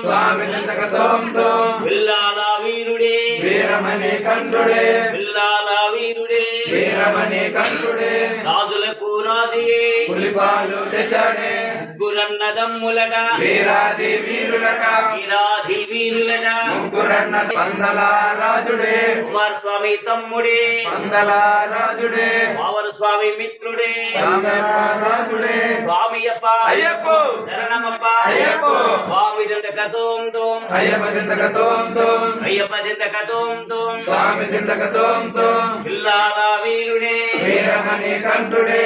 స్వామి పిల్లాల వీరుడే. వీరమణి కంఠుడే. పిల్లాల వీరుడే. వీరమణి కంఠుడే రాజులకు రాజుయే పులిపాలు తెచ్చాడే. ముగ్గురన్నదమ్ములట వీరాది వీరులట. వీరాధి వీరులట. ముగ్గురన్న పందల రాజుడే. కుమారస్వామి తమ్ముడే. పందల రాజుడే. పావన స్వామి మిత్రుడే రాజుడే. స్వామియప్ప. అయ్యప్పో. శరణమప్ప. అయ్యప్పో. స్వామి కథోం తోం అయ్యప్ప దింతకతోంతో అయ్యప్ప దింత కథోం తోం. స్వామి దింతకతోంతో పిల్లాల వీరుడే వీరమణి కంఠుడే.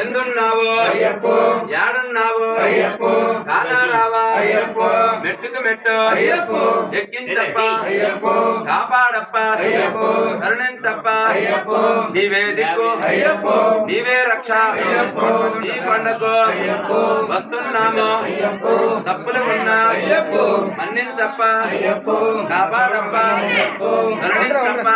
ఎందున్నావు. అయ్యప్పో. యాడున్నావు. అయ్యప్పో. కానారావా. అయ్యప్పో. మెట్టుకు మెట్టు. అయ్యప్పో. ఎక్కించప్ప. అయ్యప్పో. కాపాడప్ప. అయ్యప్పో. కరుణించప్ప. అయ్యప్పో. నీవే దిక్కు. అయ్యప్పో. నీవే రక్ష. నీ అయ్యప్పో. వస్తున్నాము. తప్పులు ఉన్నా. మన్నించప్ప. కాపాడప్ప. కరుణించప్ప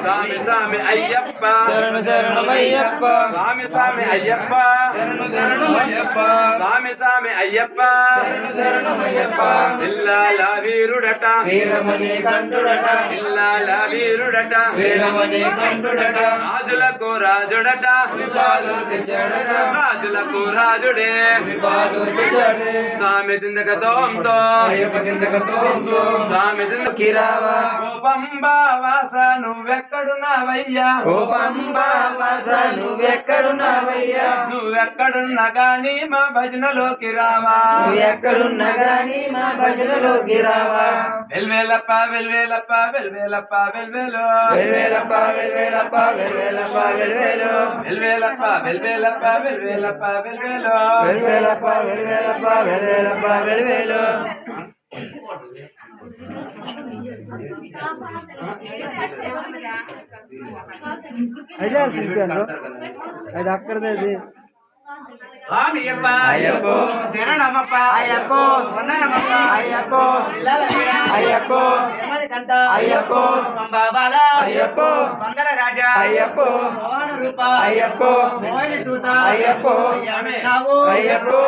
స్వామి స్వామి అయ్యప్ప. శరణు శరణమయ్యప్ప స్వామి స్వామి అయ్యప్ప. శరణు శరణమయ్యప్ప స్వామి స్వామి అయ్యప్ప. శరణు శరణమయ్యప్ప ఇల్లాల వీరుడట. వీరమణి ఇల్లాల వీరుడట. వీరమణి కంఠుడట రాజులకు రాజుడట పులిపాలు తెచ్చాడట రాజులకు రాజుడే. స్వామి దింతకతోంతో స్వామి దింద కిరావా గోపంబా వాస నువ్వెక్కడున్నావయ్యా? గోపంబావాస నువ్వెక్కడున్నావయ్యా? నువ్వెక్కడున్నా గాని మా భజనలోకి రావా? ఎక్కడున్నా గాని మా భజనలోకి రావా? వెల్వేలప్ప వెల్వేలప్ప వెల్వేలప్ప వెల్వేలో. వెల్వేలప్ప వెల్వేలప్ప వెల్వేలప్ప వెల్వేలు. వెల్వేలప్ప వెల్వేలప్ప వెల్వేలప్ప వెల్వేలో. వెల్వేలప్ప వెల్వేలప్ప వెల్వేలప్ప వెల్వేలు. అదే చూపాను అది అక్కడది స్వామి అప్ప అయ్యప్పో శరణమప్ప అయ్యప్పో వందనమప్ప అయ్యప్పో అయ్యప్పో కంట అయ్యప్పో పంబాబాల అయ్యప్పో మంగళ రాజా అయ్యప్పో మోహన రూప అయ్యప్పో మోహిని టూత అయ్యప్పో నావు అయ్యప్పో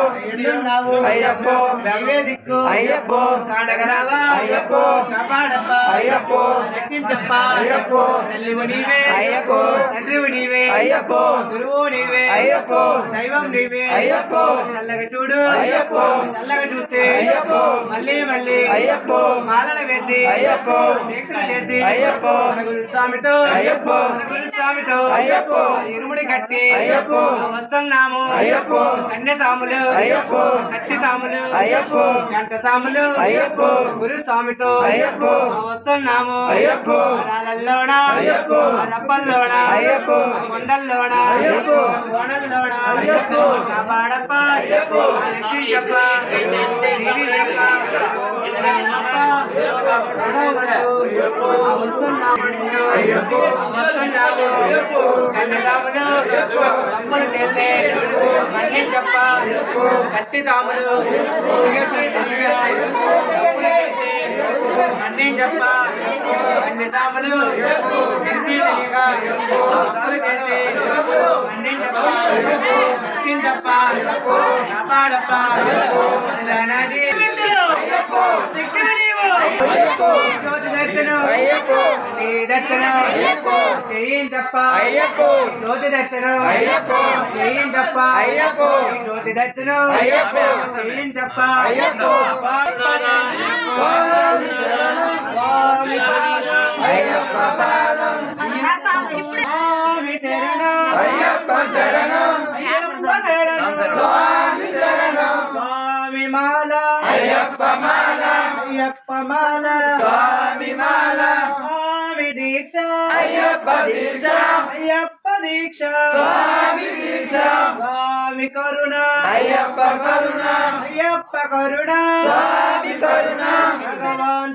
నావు అయ్యప్పో దైవే దిక్కు అయ్యప్పో కాండగరావా అయ్యప్పో కాపాడప్ప అయ్యప్పో లెక్కించప్ప అయ్యప్పో తల్లివు నీవే అయ్యప్పో తండ్రివు నీవే అయ్యప్పో గురువు నీవే అయ్యప్పో దైవం నీవే. అయ్యప్పో. చల్లగా చూడు. అయ్యప్పో. చల్లగా చూస్తే. అయ్యప్పో. మళ్ళీ మళ్ళీ. అయ్యప్పో. మాలలు వేసి. అయ్యప్పో. దీక్షలు చేసి. అయ్యప్పో. ఇరుముడి కట్టి. అయ్యప్పో. వస్తున్నాము అయ్యప్పో. కన్య సాములు. అయ్యప్పో. కట్టి సాములు. అయ్యప్పో. గంట సాములు. అయ్యప్పో. గురు స్వామితో. అయ్యప్పో. వస్తున్నాము అయ్యప్పో. రాళ్ళల్లోన అయ్యప్పో. రప్పల్లోన అయ్యప్పో. కొండల్లోన. అయ్యప్పో. అయ్యప్పో కాపాడప్ప అయ్యప్పో రక్షించప్ప దీవించప్ప అయ్యప్పో వస్తున్నాము అయ్యప్పో వస్తున్నాము అయ్యప్పో కన్నగాములు రప్పలు చేస్తే మన్నించప్ప కత్తి తాములు అన్నీ చెప్ప అన్ని తాములు తెలిసి తెలియక రక్షించప్ప కాపాడప్ప నానాది శక్తిని నీవు అయ్యప్పో జ్యోతి దర్శను అయ్యప్పో నీ దర్శను అయ్యప్పో పాదం అయ్యప్ప పాదం స్వామి శరణం అయ్యప్ప శరణం అయ్యప్ప శరణం స్వామి శరణం స్వామి మాల అయ్యప్ప మాల అయ్యప్ప మాల స్వామి మాల స్వామి దీక్ష అయ్యప్ప దీక్ష అయ్యప్ప దీక్ష స్వామి దీక్ష స్వామి కరుణ. అయ్యప్ప కరుణ. అయ్యప్ప కరుణ స్వామి కరుణ. భగవాన్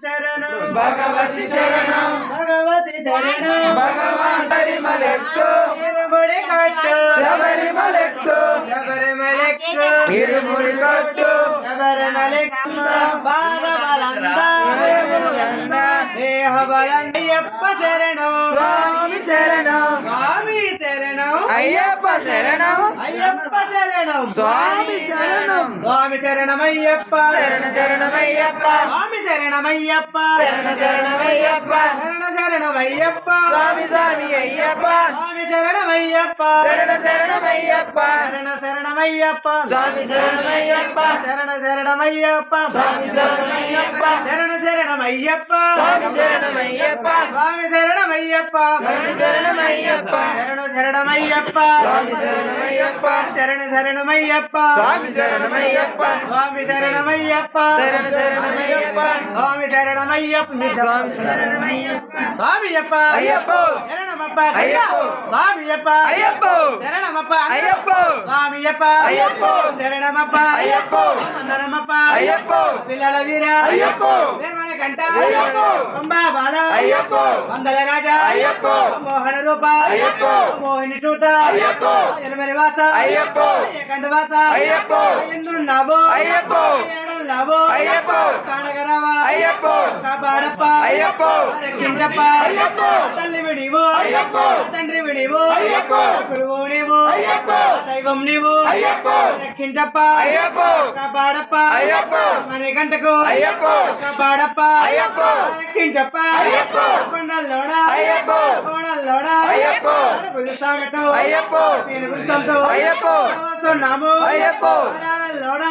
భగవతి శరణం. భగవతి శరణం. భగవంతరి మలెత్తు. ఇరుముడి కట్టు. శబరి మలెత్తు. శబరి మలెత్తు. ఇరుముడి కట్టు. శబరి మలెత్తు. బలందయ్యప్ప శరణం స్వామి శరణం. స్వామి శరణం. అయ్యప్ప శరణం. అయ్యప్ప శరణం. స్వామి శరణం. స్వామి శరణమయ్యప్ప. శరణ శరణమయ్యప్ప. స్వామి శరణమయ్యప్ప. శరణ శరణమయ్యప్ప. శరణ శరణమయ్యప్ప. స్వామి స్వామి అయ్యప్ప. స్వామి శరణమయ్యప్ప. శరణ శరణమయ్యప్ప. శరణ శరణమయ్యప్ప. స్వామి శరణమయ్యప్ప. శరణ శరణమయ్యప్ప. స్వామి శరణమయ్యప్ప. శరణ శరణమయ్యప్ప. స్వామి శరణమయ్యప్ప. స్వామి శరణమయ్యప్ప. శరణ శరణమయ్యప్ప. శరణ శరణమయ్యప్ప. స్వామి శరణమయ్యప్ప. శరణ శరణమయ్యప్ప. స్వామి శరణమయ్యప్ప. స్వామి శరణమయ్యప్ప. శరణ శరణమయ్యప్ప. స్వామి శరణమయ్యప్ప. స్వామి శరణమయ్యప్ప. స్వామియప్ప అయ్యప్ప. శరణమప్ప. అయ్యప్ప. స్వామియప్ప అయ్యప్ప. శరణమప్ప. అయ్యప్ప. స్వామియప్ప అయ్యప్ప. శరణమప్ప. అయ్యప్ప. శరణమప్ప. అయ్యప్ప. పిల్లల వీర. అయ్యప్ప. వేమన కంట అయ్యప్ప. బాల అయ్యప్ప. రాజా అయ్యప్ప. మోహన రూప. అయ్యప్ప. మోహిని చూత. అయ్యప్ప. ఎనమరి వాస. అయ్యప్ప. వాస. అయ్యప్ప. ఎందున్నావో అయ్యప్ప. ఏడున్నావో అయ్యప్ప. కానగరావా అయ్యప్ప. కాపాడప్ప అయ్యప్ప. రక్షించప్ప. అయ్యప్ప. తల్లి విడివో. అయ్యప్ప. తండ్రి విడివో. అయ్యప్ప. గురువు నీవు. అయ్యప్ప. దైవం నీవు. అయ్యప్ప. రక్షించప్ప. అయ్యప్ప. కాపాడప్ప అయ్యప్ప. మన గంటకు అయ్యప్ప. కాపాడప్ప అయ్యప్ప. రక్షించప్ప. అయ్యప్ప కొండల్లోడా కోణల్లోడా అడుగులు సాగటం తెలుగుతంతో వస్తున్నాము ఆరాలలోడా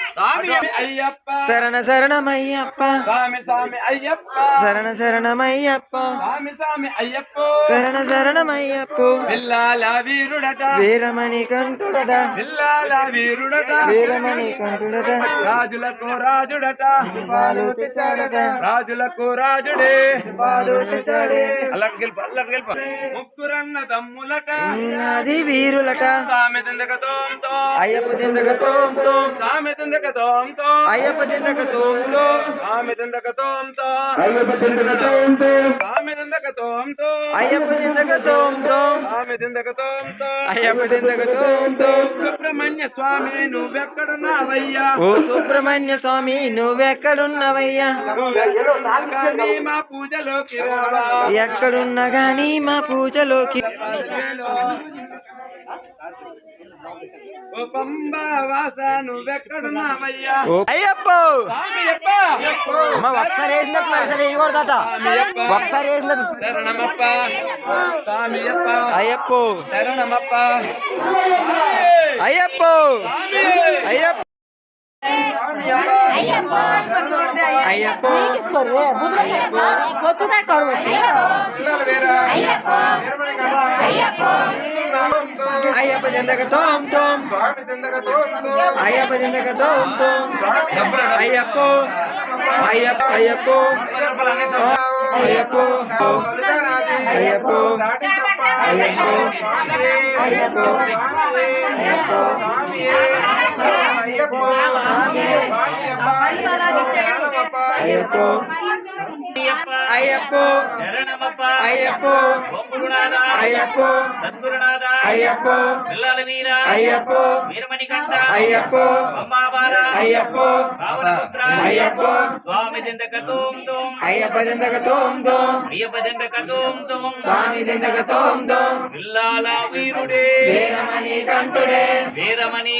అయ్యప్ప. శరణ శరణమయ్యప్ప. స్వామి స్వామి అయ్యప్ప. శరణ శరణమయ్యప్ప. స్వామి స్వామి అయ్యప్ప. శరణ శరణమయ్యప్ప. పిల్లాల వీరుడట. వీరమణి కంఠుడట. పిల్లాల వీరుడట. వీరమణి కంఠుడట. రాజులకు రాజుడట. పాలు తెచ్చాడట. రాజులకు రాజుడే. పాలు తెచ్చాడే. అల్లకి గెలుపు అల్లకి గెలుపు ముగ్గురన్న తమ్ములట. నాది వీరులట. సామె తిందక తోంతో అయ్యప్ప తిందక తోంతో సామె తిందక అయ్యప్ప అయ్యప్ప అయ్యప్ప సుబ్రహ్మణ్య స్వామి నువ్వెక్కడున్నావయ్యా? ఓ సుబ్రహ్మణ్య స్వామి నువ్వెక్కడున్నావయ్యా? కానీ మా పూజలోకి ఎక్కడున్నా మా పూజలోకి ఓ పంబా వాస నువ్వెక్కడున్నావయ్యా ఓ అయ్యప్ప! స్వామి అప్ప అమ్మ ఒకసారి వేసినట్టు ఒకసారి వేయకూడదట ఒకసారి వేసినట్టు శరణమప్ప! స్వామి అప్ప అయ్యప్ప! శరణమప్ప! అయ్యప్ప! అయ్యప్ప! అయ్యప్ప. అయ్యప్ప. తిందక తోం తోం. అయ్యప్ప తిందక తోం తోం. అయ్యప్ప. అయ్యప్ప అయ్యప్ప. అయ్యప్ప. అయ్యప్ప. అయ్యప్ప. అయ్యప్ప. అయ్యప్ప ఓంగురునాథ అయ్యప్ప సద్గురునాథ అయ్యప్ప పిల్లల అయ్యప్ప వీరమణి కంట అయ్యప్ప అయ్యప్ప అయ్యప్ప స్వామి దిందక తోం తోం అయ్యప్ప తిందక తోం తోం అయ్యప్ప దిందక తోం తోం స్వామి తిందక తోం తోం పిల్లాల వీరుడే వీరమణి కంటుడే వీరమణి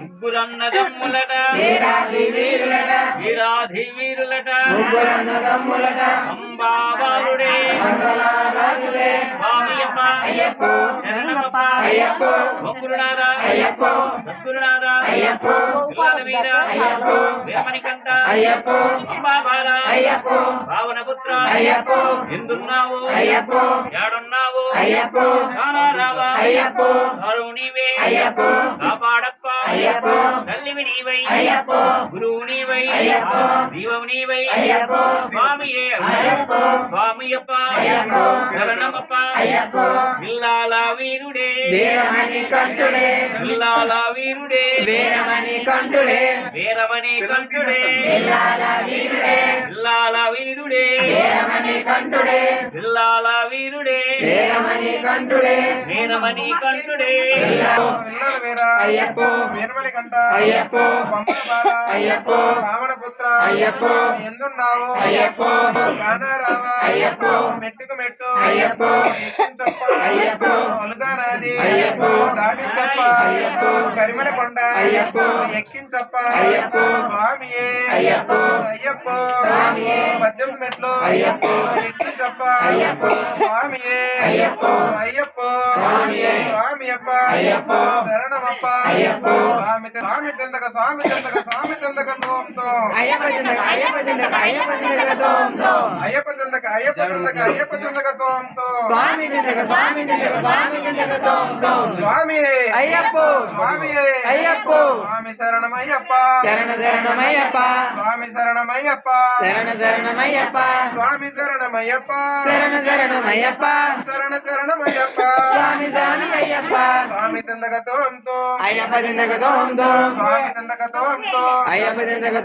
ముగ్గురన్నదమ్ములట. వీరాది వీరులట. వీరాధి వీరులట. ముగ్గురన్నదమ్ములట. అంబాబాలుడే స్వామియప్ప అయ్యప్ప అయ్యప్పో ఒంగురునాథ అయ్యప్పో సద్గురునాథ అయ్యప్పో పిల్లల వీర అయ్యప్పో వేమణికంఠ అయ్యప్పో అంబాబాల అయ్యప్పో భావనపుత్ర అయ్యప్పో ఎందున్నావు అయ్యప్పో ఏడున్నావు అయ్యప్పో కానారావా అయ్యప్పో కరువు నీవే అయ్యప్పో కాపాడప్ప అయ్యప్పో తల్లివి నీవై అయ్యప్పో గురువు నీవై అయ్యప్పో దీవవు నీవై అయ్యప్పో స్వామియే అయ్యప్పో స్వామియప్ప అయ్యప్పో శరణమప్ప అయ్యప్పో విల్లాల వీరుడే వీరమణి కంఠుడే విల్లాల వీరుడే వీరమణి కంఠుడే వీరమణి కంఠుడే విల్లాల వీరుడే. విల్లాల వీరుడే. వీరమణి కంఠుడే విల్లాల వీరుడే. వీరమణి కంఠుడే వీరమణి కంఠుడే వీర అయ్యప్పో వీరమణి కంట అయ్యప్పో అయ్యప్పో. రావణ పుత్ర అయ్యప్పో. ఎందున్నావు. అయ్యప్పో. గానారావా అయ్యప్పో. మెట్టుకు మెట్టు. అయ్యప్పో. అయ్యప్పో. అలుగానాది అయ్యప్పో దాటించప్ప కరిమల కొండ అయ్యప్పో ఎక్కించప్ప అయ్యప్పో స్వామియే అయ్యప్పో పద్దెనిమిది మెట్లు అయ్యప్పో ఎక్కించప్ప అయ్యప్పో స్వామియే అయ్యప్పో అయ్యప్పో స్వామియే స్వామియప్ప అయ్యప్పో శరణమప్ప అయ్యప్పో స్వామి స్వామి తిందక స్వామి తిందక స్వామి తిందక తోంతో అయ్యప్ప చిందక అయ్యప్ప చిందక అయ్యప్ప చిందక దోం దోం అయ్యప్ప తిందక అయ్యప్ప తిందక అయ్యప్ప తిందక తోంతో స్వామి చిందక స్వామి చిందక స్వామి స్వామియే. అయ్యప్పో. స్వామియే. అయ్యప్పో. స్వామి శరణమయ్యప్ప. శరణ శరణమయ్యప్ప. స్వామి శరణమయ్యప్ప. శరణ శరణమయ్యప్ప. స్వామి శరణమయ్యప్ప. శరణ శరణమయ్యప్ప. శరణ శరణమయ్యప్ప. స్వామి స్వామి అయ్యప్ప. స్వామి తిందక తోంతో అయ్యప్ప చిందక దోం దోం స్వామి తిందక తోంతో అయ్యప్ప చిందక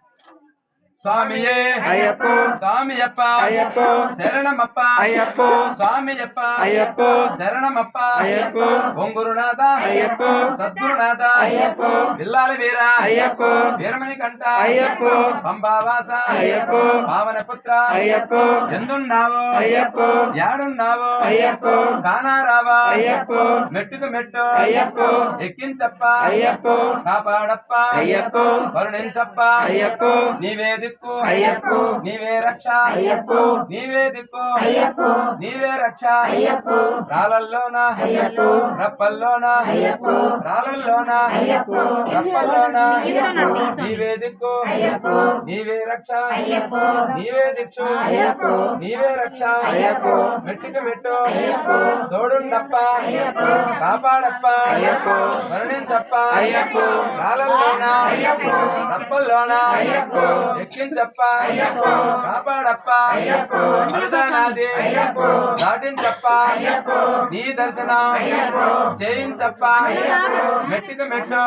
స్వామియే అయ్యప్పో. స్వామియప్ప. అయ్యప్పో. శరణమప్ప. అయ్యప్పో. స్వామియప్ప. అయ్యప్పో. శరణమప్ప. అయ్యప్పో. ఒంగురునాథ. అయ్యప్పో. సద్గురునాథ. అయ్యప్పో. పిల్లాల వీర. అయ్యప్పో. వీరమణి కంట అయ్యప్పో. పంబావాస అయ్యప్పో. పావన పుత్ర అయ్యప్పో. ఎందున్నావు? అయ్యప్పో. యాడున్నావు? అయ్యప్పో. కానారావా? అయ్యప్పో. మెట్టుకు మెట్టు. అయ్యప్పో. ఎక్కించప్ప. అయ్యప్పో. కాపాడప్ప. అయ్యప్పో. కరుణించప్ప. అయ్యప్పో. నీవే దిక్కు. అయ్యప్పో నీవే రక్ష. అయ్యప్పో నీవే దిక్కు. అయ్యప్పో నీవే రక్ష. అయ్యప్పో రాళ్ళల్లోన. అయ్యప్పో రప్పల్లోన. అయ్యప్పో రాళ్ళల్లోన. అయ్యప్పో. రప్పల్లోన. నీవే దిక్కు. అయ్యప్పో నీవే రక్ష. అయ్యప్పో. నీవే దిక్షు అయ్యప్పో నీవే రక్ష. అయ్యప్పో. మెట్టుకు మెట్టు అయ్యప్పో. తోడుండప్ప. అయ్యప్పో. కాపాడప్ప. అయ్యప్పో. కరుణించప్ప అయ్యప్పో. రాళ్ళల్లోన. అయ్యప్పో. రప్పల్లోన. అయ్యప్పో. అయ్యప్పో. కాపాడప్ప. అయ్యప్పో. దాటించప్ప నీ దర్శనం. చేయించప్ప మెట్టుకు మెట్టు.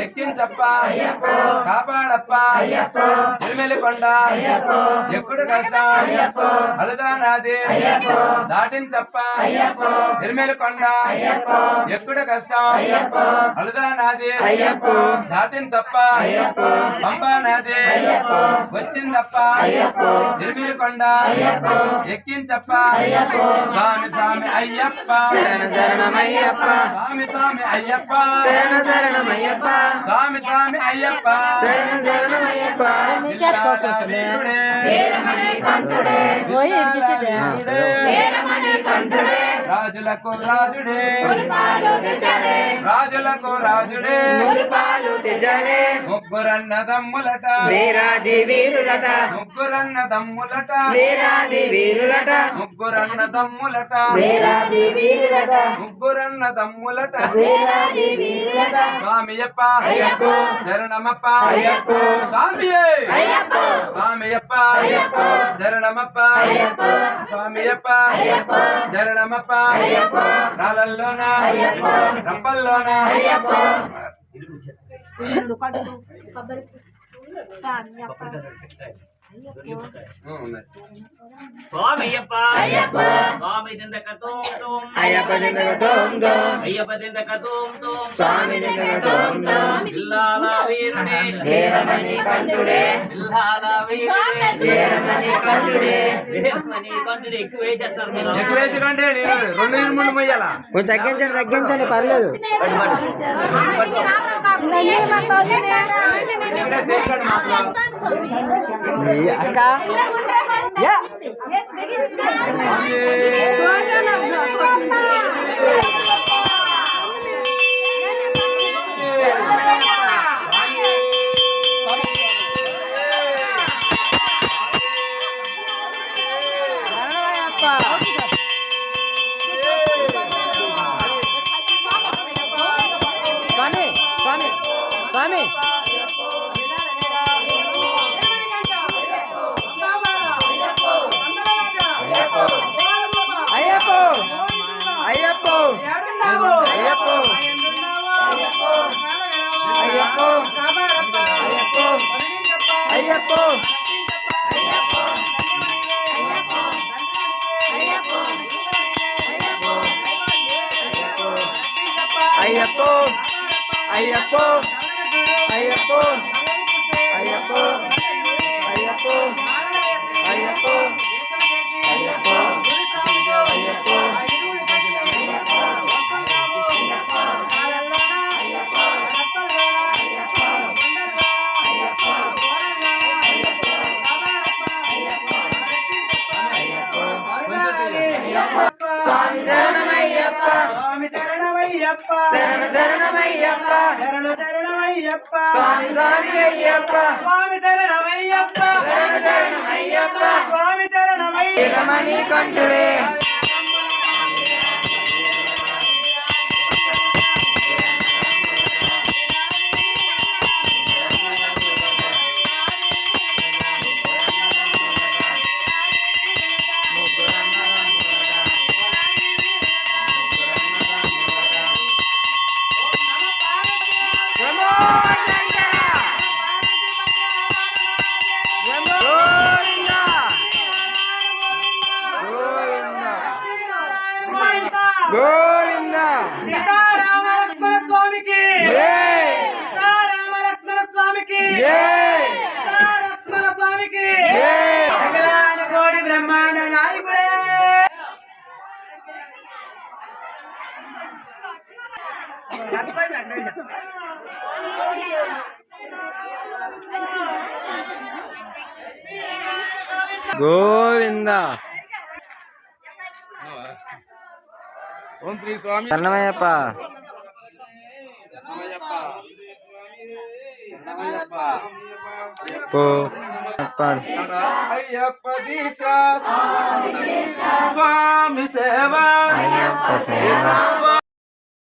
ఎక్కించప్ప కాపాడప్ప. ఎలిమెలి కొండ. ఎక్కుడు కష్టం. అయ్యప్పో. దాటించప్ప ఎలిమెలి కొండ. ఎక్కుడు కష్టం. అయ్యప్పో. దాటించప్ప పంపానాది. వచ్చిందప్ప. అయ్యప్పో. ఎలిమెలి కొండ అయ్యప్పో. ఎక్కించప్ప. అయ్యప్పో. స్వామి స్వామి అయ్యప్ప. శరణ శరణమయ్యప్ప స్వామి స్వామి అయ్యప్ప. శరణ శరణమయ్యప్ప స్వామి స్వామి అయ్యప్ప. శరణ శరణమయ్యప్ప రాజులకు రాజుడే. రాజులకు రాజుడే. ముగ్గురన్న దమ్ములట వీరాది వీరులట. ముగ్గురన్న దమ్ములట. వీరాది వీరులట. ముగ్గురన్న దమ్ములట. వీరాది వీరులట. ముగ్గురన్న దమ్ములట. వీరాది వీరులట. స్వామియప్ప. అయ్యప్పో. శరణమప్ప. అయ్యప్పో. స్వామియే. అయ్యప్పో. స్వామియప్ప. అయ్యప్పో. శరణమప్ప. అయ్యప్పో. స్వామియప్ప. అయ్యప్పో. శరణమప్ప. అయ్యప్పో. రాళ్ళల్లోన. అయ్యప్పో. రంపల్లోన. అయ్యప్పో. కొబ్బరి స్వామి అయ్యప్ప. స్వామి దిందక తోం తోం అయ్యప్ప. దిందక తోం తోం అయ్యప్ప. దిందక తోం తోం స్వామి దిందక తోం తోం ఇల్లాల వీరుడే వీరమణి కంఠుడే ఇల్లాల వీరుడే వీరమణి కంఠుడే వీరమణి కంఠుడే ఎక్కువే చేస్తారు మీరు ఎక్కువ వేసి కంటే నేను రెండు ఇరుములు మొయ్యాలా కొంచెం తగ్గించండి తగ్గించండి పర్లేదు ఇక్కడ సేఫ్ కార్డు మాకు iya kak ya. Aí é bom, aí é bom. Ayyappa சரண சரணம் ஐயப்பா சரண சரணம் ஐயப்பா சுவாமி சுவாமி ஐயப்பா சுவாமி சரணம் சுவாமி சரணம் గోవింద. ఓం శ్రీ స్వామి. శరణమయ్యప్ప. పో. చెప్పాలి అయ్యప్ప దీక్ష స్వామి. సేవ. అయ్యప్ప సేవ.